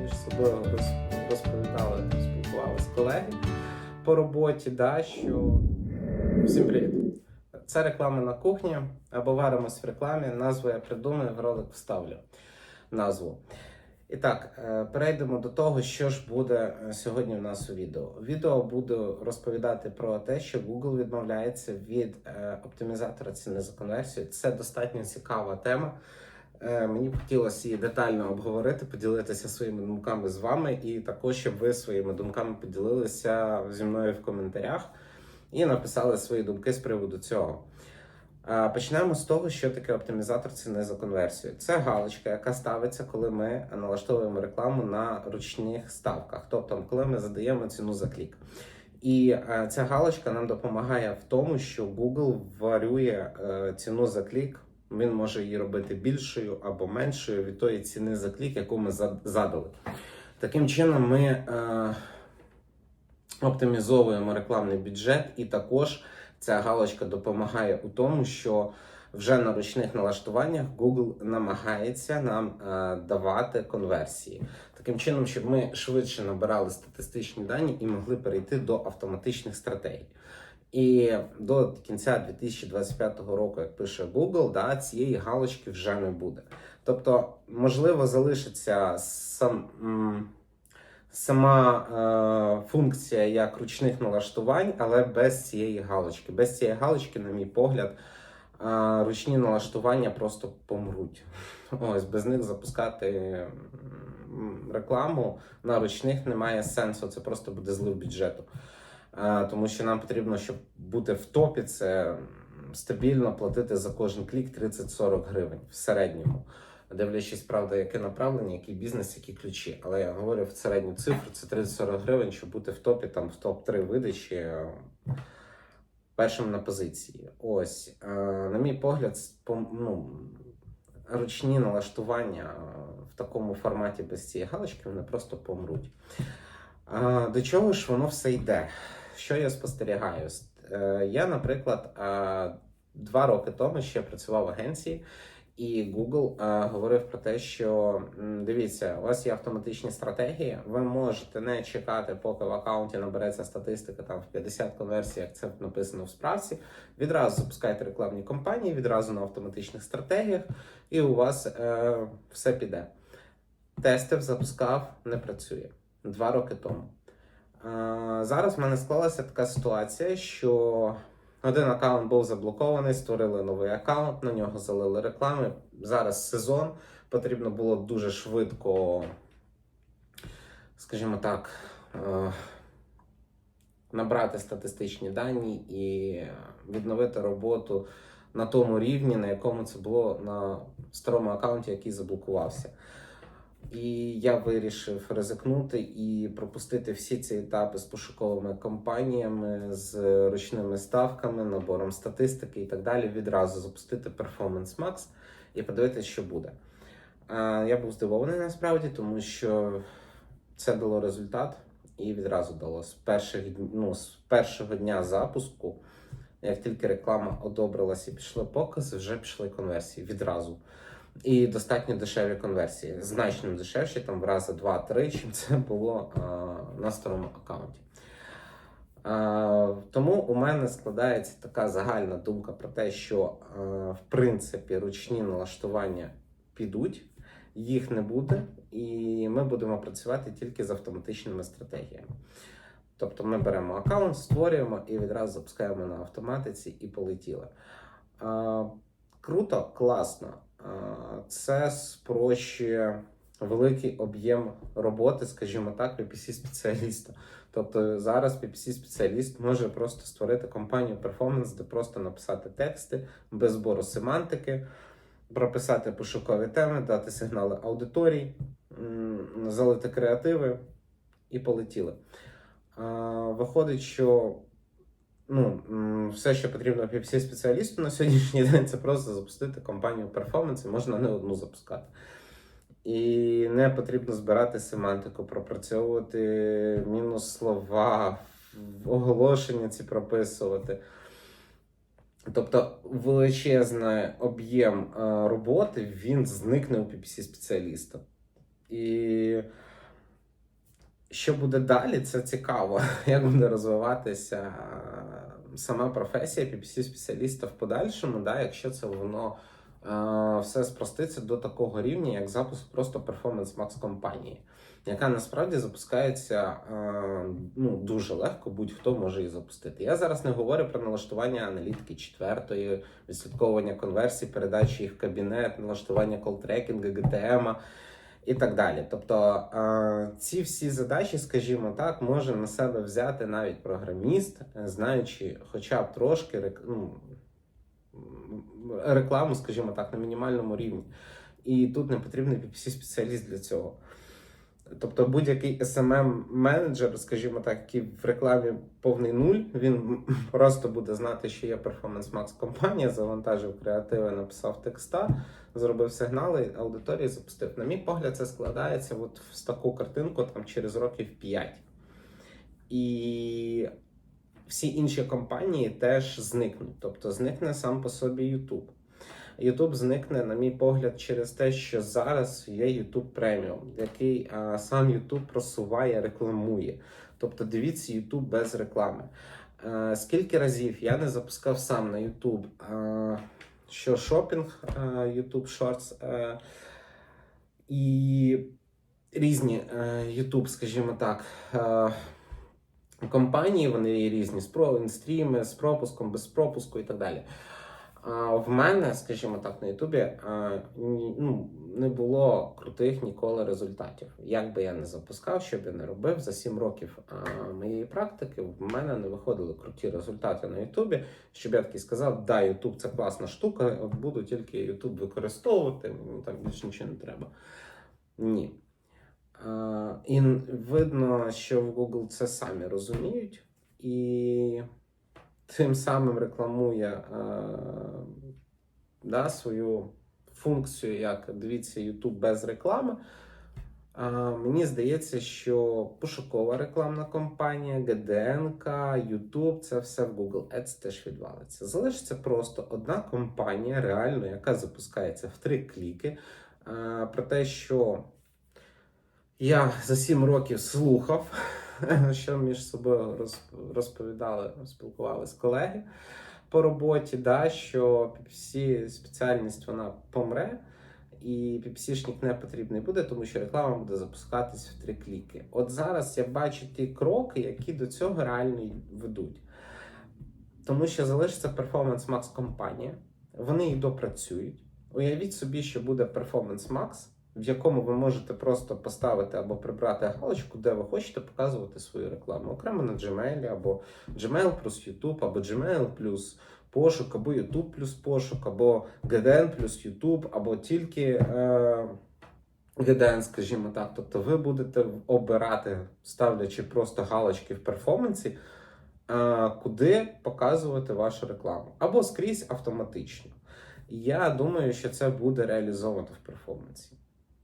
між собою розповідали, спілкувалися колеги по роботі, да, що всім привіт. Це реклама на кухні або варимось в рекламі. Назву я придумаю, в ролик вставлю назву. І так, е, перейдемо до того, що ж буде е, сьогодні в нас у відео. Відео буду розповідати про те, що Google відмовляється від е, оптимізатора ціни за конверсію. Це достатньо цікава тема. Е, Мені б хотілося її детально обговорити, поділитися своїми думками з вами, і також, щоб ви своїми думками поділилися зі мною в коментарях і написали свої думки з приводу цього. Е, Почнемо з того, що таке оптимізатор ціни за конверсію. Це галочка, яка ставиться, коли ми налаштовуємо рекламу на ручних ставках, тобто коли ми задаємо ціну за клік. І е, ця галочка нам допомагає в тому, що Google варює ціну за клік. Він може її робити більшою або меншою від тої ціни за клік, яку ми задали. Таким чином, ми е, оптимізовуємо рекламний бюджет, і також ця галочка допомагає у тому, що вже на ручних налаштуваннях Google намагається нам е, давати конверсії. Таким чином, щоб ми швидше набирали статистичні дані і могли перейти до автоматичних стратегій. І до кінця 2025 року, як пише Google, да, цієї галочки вже не буде. Тобто, можливо, залишиться сам, сама е, функція як ручних налаштувань, але без цієї галочки. Без цієї галочки, на мій погляд, е, ручні налаштування просто помруть. Ось без них запускати рекламу на ручних немає сенсу. Це просто буде злив бюджету. Е, Тому що нам потрібно, щоб бути в топі, це стабільно платити за кожен клік 30-40 гривень в середньому. Дивлячись, правда, яке направлення, який бізнес, які ключі. Але я говорю в середню цифру це 30-40 гривень, щоб бути в топі, там в топ-3 видачі е, першим на позиції. Ось, е, на мій погляд, ну, ручні налаштування в такому форматі без цієї галочки вони просто помруть. До чого ж воно все йде? Що я спостерігаю? Е, Я, наприклад, два роки тому ще працював в агенції, і Google говорив про те, що дивіться, у вас є автоматичні стратегії. Ви можете не чекати, поки в аккаунті набереться статистика там в 50 конверсій, як це написано в справці. Відразу запускайте рекламні кампанії, відразу на автоматичних стратегіях, і у вас е, все піде. Тестив, запускав, не працює два роки тому. Зараз в мене склалася така ситуація, що один аккаунт був заблокований, створили новий аккаунт, на нього залили реклами. Зараз сезон. Потрібно було дуже швидко, скажімо так, е, набрати статистичні дані і відновити роботу на тому рівні, на якому це було на старому аккаунті, який заблокувався. І я вирішив ризикнути і пропустити всі ці етапи з пошуковими кампаніями, з ручними ставками, набором статистики і так далі. Відразу запустити Performance Max і подивитися, що буде. Я був здивований насправді, тому що це дало результат і відразу дало з перших ну, з першого дня запуску. Як тільки реклама одобрилась і пішли покази, вже пішли конверсії відразу. І достатньо дешеві конверсії, значно дешевші, там в рази 2-3, чим це було на старому аккаунті. Тому у мене складається така загальна думка про те, що в принципі ручні налаштування підуть, їх не буде, і ми будемо працювати тільки з автоматичними стратегіями. Тобто ми беремо аккаунт, створюємо і відразу запускаємо на автоматиці і полетіли. Круто, класно. Це спрощує великий об'єм роботи, скажімо так, PPC-спеціаліста. Тобто зараз PPC-спеціаліст може просто створити компанію перформанс, де просто написати тексти без збору семантики, прописати пошукові теми, дати сигнали аудиторії, залити креативи і полетіли. Виходить, що ну, все, що потрібно PPC спеціалісту на сьогоднішній день, це просто запустити компанію перформанс, і можна не одну запускати. І не потрібно збирати семантику, пропрацьовувати мінус слова, оголошення ці прописувати. Тобто величезний об'єм е, роботи він зникне у PPC спеціаліста. І Що буде далі, це цікаво, як буде розвиватися е, сама професія PPC-спеціаліста в подальшому, да, якщо це воно е, все спроститься до такого рівня, як запуск просто Performance Max компанії, яка насправді запускається е, ну, дуже легко, будь-хто може її запустити. Я зараз не говорю про налаштування аналітики четвертої, відслідковування конверсій, передачі їх в кабінет, налаштування колл-трекінгу, GTM і так далі. Тобто ці всі задачі, скажімо так, може на себе взяти навіть програміст, знаючи хоча б трошки ну, рекламу, скажімо так, на мінімальному рівні. І тут не потрібний PPC-спеціаліст для цього. Тобто будь-який smm менеджер скажімо так, який в рекламі повний нуль, він просто буде знати, що є Performance Max компанія, завантажив креативи, написав текста, зробив сигнали, аудиторії запустив. На мій погляд, це складається от в таку картинку там, через років 5. І всі інші компанії теж зникнуть. Тобто зникне сам по собі YouTube. YouTube зникне, на мій погляд, через те, що зараз є YouTube Premium, який а, сам YouTube просуває, рекламує. Тобто дивіться YouTube без реклами. Е, скільки разів я не запускав сам на YouTube, е, що шопінг, е, YouTube Shorts е, і різні е, YouTube, скажімо так. Е, Компанії вони різні з про стріми, з пропуском, без пропуску і так далі. А в мене, скажімо так, на Ютубі ну, не було крутих ніколи результатів. Як би я не запускав, що б я не робив за 7 років а, моєї практики, в мене не виходили круті результати на Ютубі. Щоб я такий сказав, да, Ютуб це класна штука, от буду тільки Ютуб використовувати, там більше нічого не треба. Ні. А, і видно, що в Google це самі розуміють, і тим самим рекламує е, да, свою функцію, як дивіться YouTube без реклами. А, мені здається, що пошукова рекламна кампанія, GDNK, YouTube це все в Google Ads теж відвалиться. Залишиться просто одна компанія, реально, яка запускається в три кліки. А, про те, що я за 7 років слухав, що між собою роз- розповідали, спілкувалися колеги по роботі, да, що PPC спеціальність вона помре, і PPC-шник не потрібний буде, тому що реклама буде запускатись в три кліки. От зараз я бачу ті кроки, які до цього реально ведуть. Тому що залишиться Performance Max компанія, вони її допрацюють. Уявіть собі, що буде Performance Max, в якому ви можете просто поставити або прибрати галочку, де ви хочете показувати свою рекламу. Окремо на Gmail, або Gmail плюс YouTube, або Gmail плюс пошук, або YouTube плюс пошук, або GDN плюс YouTube, або тільки е, GDN, скажімо так. Тобто ви будете обирати, ставлячи просто галочки в перформансі, е, куди показувати вашу рекламу, або скрізь автоматично. Я думаю, що це буде реалізовано в перформансі.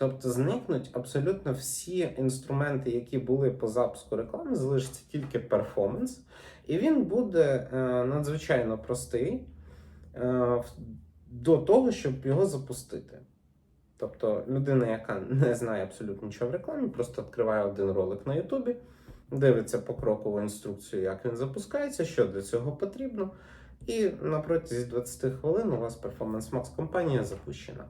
Тобто зникнуть абсолютно всі інструменти, які були по запуску реклами, залишиться тільки перформанс, і він буде е, надзвичайно простий е, до того, щоб його запустити. Тобто людина, яка не знає абсолютно нічого в рекламі, просто відкриває один ролик на Ютубі, дивиться покрокову інструкцію, як він запускається, що для цього потрібно. І на протязі 20 хвилин у вас Performance Max компанія запущена.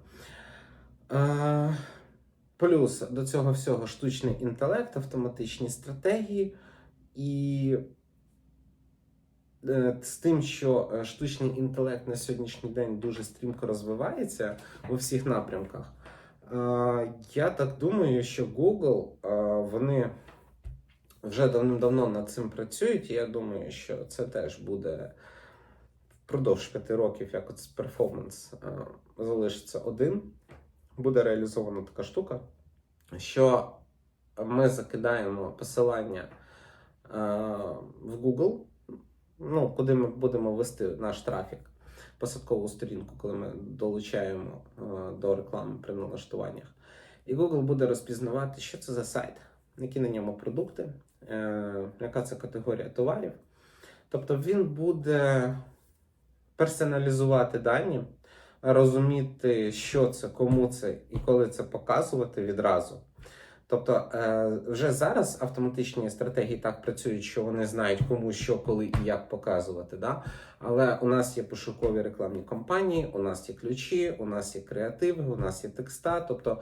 Плюс до цього всього штучний інтелект, автоматичні стратегії, і е, з тим, що е, штучний інтелект на сьогоднішній день дуже стрімко розвивається у всіх напрямках. е, Я так думаю, що Google вони вже давним-давно над цим працюють, і я думаю, що це теж буде впродовж п'яти років, як от перформанс залишиться один. Буде реалізована така штука, що ми закидаємо посилання е, в Google, ну, куди ми будемо вести наш трафік, посадкову сторінку, коли ми долучаємо е, до реклами при налаштуваннях. І Google буде розпізнавати, що це за сайт, які на ньому продукти, е, яка це категорія товарів. Тобто він буде персоналізувати дані, розуміти, що це, кому це і коли це показувати відразу. Тобто е, вже зараз автоматичні стратегії так працюють, що вони знають кому що, коли і як показувати. Да? Але у нас є пошукові рекламні кампанії, у нас є ключі, у нас є креативи, у нас є текста. Тобто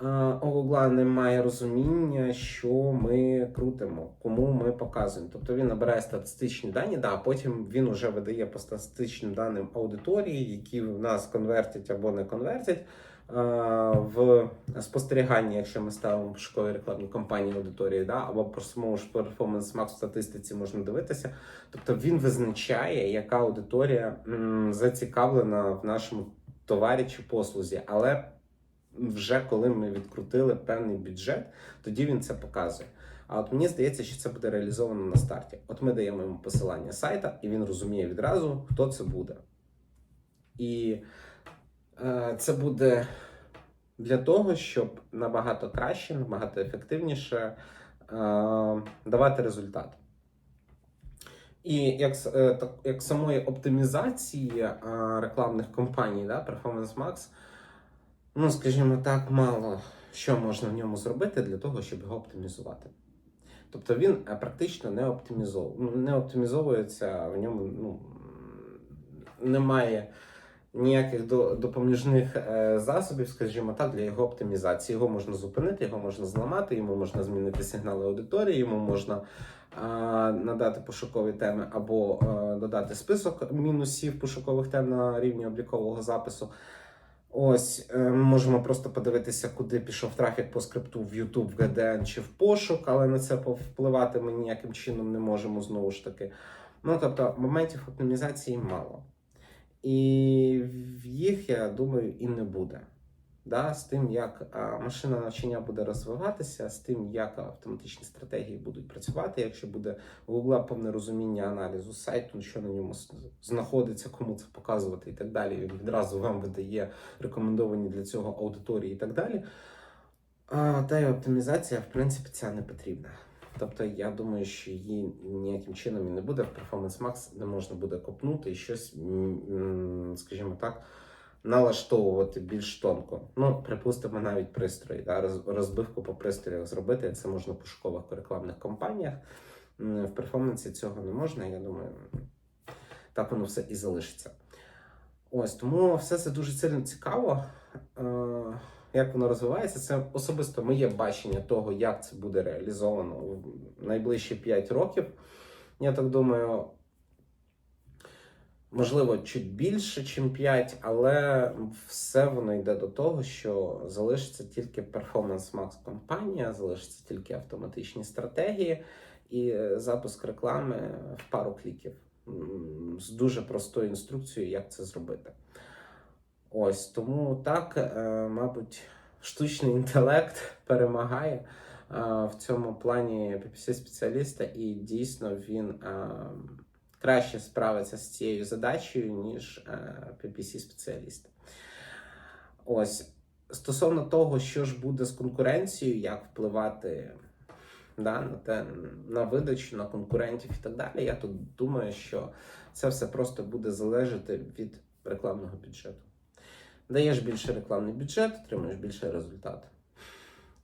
у Google немає розуміння, що ми крутимо, кому ми показуємо. Тобто він набирає статистичні дані, да, а потім він вже видає по статистичним даним аудиторії, які в нас конвертять або не конвертять. Е, В спостеріганні, якщо ми ставимо пошукові рекламні кампанії аудиторії, да, або по самому ж перформанс Max статистиці можна дивитися. Тобто він визначає, яка аудиторія м, зацікавлена в нашому товарі чи послузі. Але вже коли ми відкрутили певний бюджет, тоді він це показує. А от мені здається, що це буде реалізовано на старті. От ми даємо йому посилання сайта, і він розуміє відразу, хто це буде. І е, це буде для того, щоб набагато краще, набагато ефективніше е, давати результат. І як, е, так, як самої оптимізації е, рекламних кампаній, да, Performance Max, ну, скажімо так, мало що можна в ньому зробити для того, щоб його оптимізувати. Тобто він е, практично не оптимізов... ну, не оптимізовується, в ньому ну, немає ніяких до- допоміжних е, засобів, скажімо так, для його оптимізації. Його можна зупинити, його можна зламати, йому можна змінити сигнали аудиторії, йому можна е, надати пошукові теми або е, додати список мінусів пошукових тем на рівні облікового запису. Ось е, ми можемо просто подивитися, куди пішов трафік по скрипту в YouTube, в GDN чи в пошук, але на це повпливати ми ніяким чином не можемо знову ж таки. Ну тобто моментів оптимізації мало. І їх, я думаю, і не буде. Да? З тим, як машина навчання буде розвиватися, з тим, як автоматичні стратегії будуть працювати, якщо буде у Google повне розуміння аналізу сайту, що на ньому знаходиться, кому це показувати і так далі. Він відразу вам видає рекомендовані для цього аудиторії і так далі. А, та й оптимізація, в принципі, ця не потрібна. Тобто, я думаю, що її ніяким чином і не буде. В Performance Max не можна буде копнути і щось, скажімо так, налаштовувати більш тонко. Ну, припустимо, навіть пристрої, да, розбивку по пристроях зробити. Це можна в пошукових рекламних кампаніях. В перформансі цього не можна. Я думаю, так воно все і залишиться. Ось тому все це дуже сильно цікаво. Е, Як воно розвивається, це особисто моє бачення того, як це буде реалізовано в найближчі 5 років. Я так думаю, можливо, чуть більше, ніж 5, але все воно йде до того, що залишиться тільки Max компанія, залишиться тільки автоматичні стратегії і е, запуск реклами в пару кліків з дуже простою інструкцією, як це зробити. Ось тому так, е, мабуть, штучний інтелект перемагає е, в цьому плані PPC спеціаліста, і дійсно він краще справиться з цією задачею, ніж PPC спеціаліст. Ось стосовно того, що ж буде з конкуренцією, як впливати да, на те, на видачу, на конкурентів і так далі. Я тут думаю, що це все просто буде залежати від рекламного бюджету. Даєш більше рекламний бюджет, отримуєш більше результат.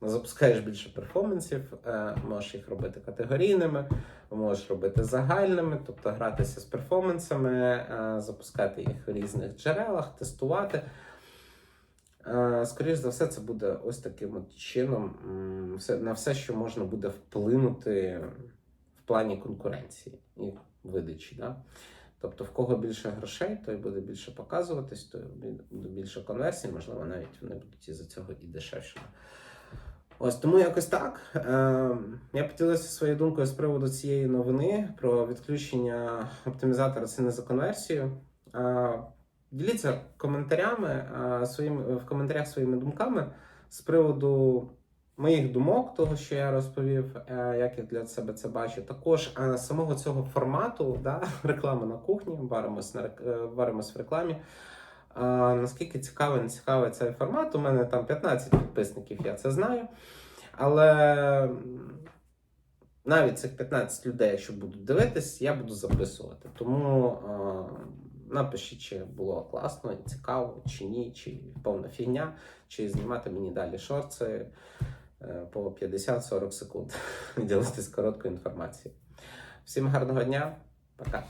Запускаєш більше перформансів, е, можеш їх робити категорійними, можеш робити загальними, тобто гратися з перформансами, е, запускати їх в різних джерелах, тестувати. Е, Скоріше за все, це буде ось таким от чином на все, що можна буде вплинути в плані конкуренції і видачі. Да? Тобто, в кого більше грошей, той буде більше показуватись, той буде більше конверсій, можливо, навіть вони будуть із-за цього і дешевшими. Ось тому якось так. Е, я поділився своєю думкою з приводу цієї новини про відключення оптимізатора ціни за конверсію. Е, діліться коментарями е, своїм, в коментарях своїми думками з приводу моїх думок, того, що я розповів, е, як я для себе це бачу. Також самого цього формату, да, реклама на кухні, варимось, на, варимось в рекламі. Наскільки цікавий, не цікавий цей формат? У мене там 15 підписників, я це знаю. Але навіть цих 15 людей, якщо будуть дивитись, я буду записувати. Тому а, напишіть, чи було класно і цікаво, чи ні, чи повна фігня, чи знімати мені далі шорти. е, по 50-40 секунд ділитись короткою інформацією. Всім гарного дня, пока.